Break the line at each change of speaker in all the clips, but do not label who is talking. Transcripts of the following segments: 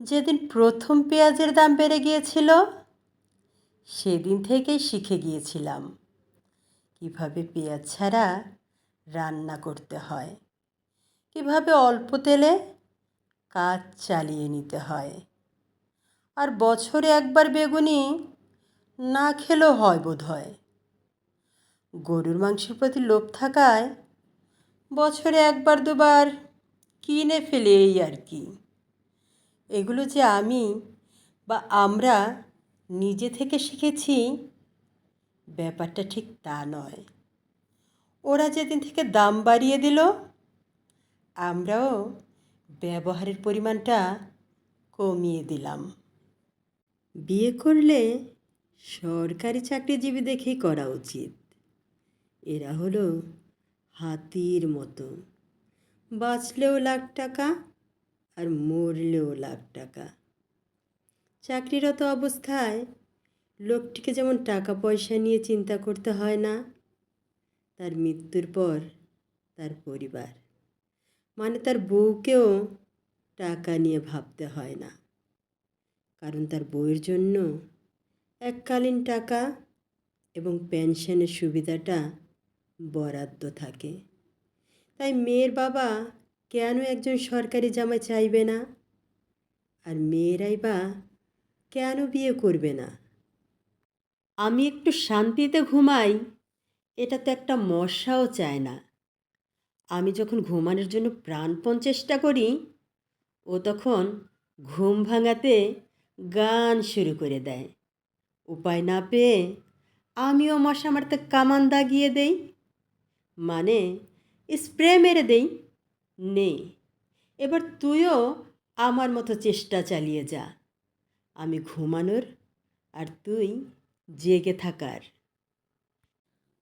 যেদিন প্রথম পেঁয়াজের দাম বেড়ে গিয়েছিল, সেদিন থেকেই শিখে গিয়েছিলাম কীভাবে পেঁয়াজ ছাড়া রান্না করতে হয়, কীভাবে অল্প তেলে কাজ চালিয়ে নিতে হয়। আর বছরে একবার বেগুনি না খেলেও হয় বোধ হয় গরুর মাংসের প্রতি লোভ থাকায় বছরে একবার দুবার কিনে ফেলে এই আর কি। এগুলো যে আমি বা আমরা নিজে থেকে শিখেছি, ব্যাপারটা ঠিক তা নয়। ওরা যেদিন থেকে দাম বাড়িয়ে দিল, আমরাও ব্যবহারের পরিমাণটা কমিয়ে দিলাম। বিয়ে করলে সরকারি চাকরিজীবী দেখেই করা উচিত। এরা হলো হাতির মতো। বাঁচলেও লাখ টাকা আর মরলেও লাখ টাকা। চাকরিরত অবস্থায় লোকটিকে যেমন টাকা পয়সা নিয়ে চিন্তা করতে হয় না, তার মৃত্যুর পর তার পরিবার মানে তার বউকেও টাকা নিয়ে ভাবতে হয় না। কারণ তার বউয়ের জন্য এককালীন টাকা এবং পেনশনের সুবিধাটা বরাদ্দ থাকে। তাই মেয়ের বাবা কেন একজন সরকারি জামাই চাইবে না? আর মেয়েরাই বা কেন বিয়ে করবে না? আমি একটু শান্তিতে ঘুমাই, এটা তো একটা মশাও চায় না। আমি যখন ঘুমানোর জন্য প্রাণপণ চেষ্টা করি, ও তখন ঘুম ভাঙাতে গান শুরু করে দেয়। উপায় না পেয়ে আমিও মশা মারতে কামান দাগিয়ে দেই মানে স্প্রে মেরে দেই। নে এবার তুইও আমার মতো চেষ্টা চালিয়ে যা। আমি ঘুমানোর আর তুই জেগে থাকার।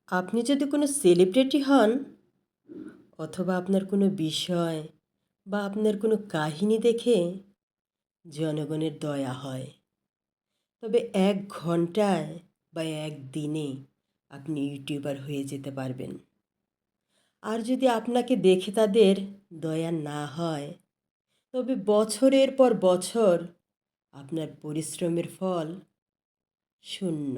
আপনি যদি কোনো সেলিব্রিটি হন, অথবা আপনার কোনো বিষয় বা আপনার কোনো কাহিনী দেখে জনগণের দয়া হয়, তবে এক ঘন্টায় বা এক দিনে আপনি ইউটিউবার হয়ে যেতে পারবেন। আর যদি আপনাকে দেখে তাদের দয়া না হয়। তবে বছরের পর বছর আপনার পরিশ্রমের ফল শূন্য।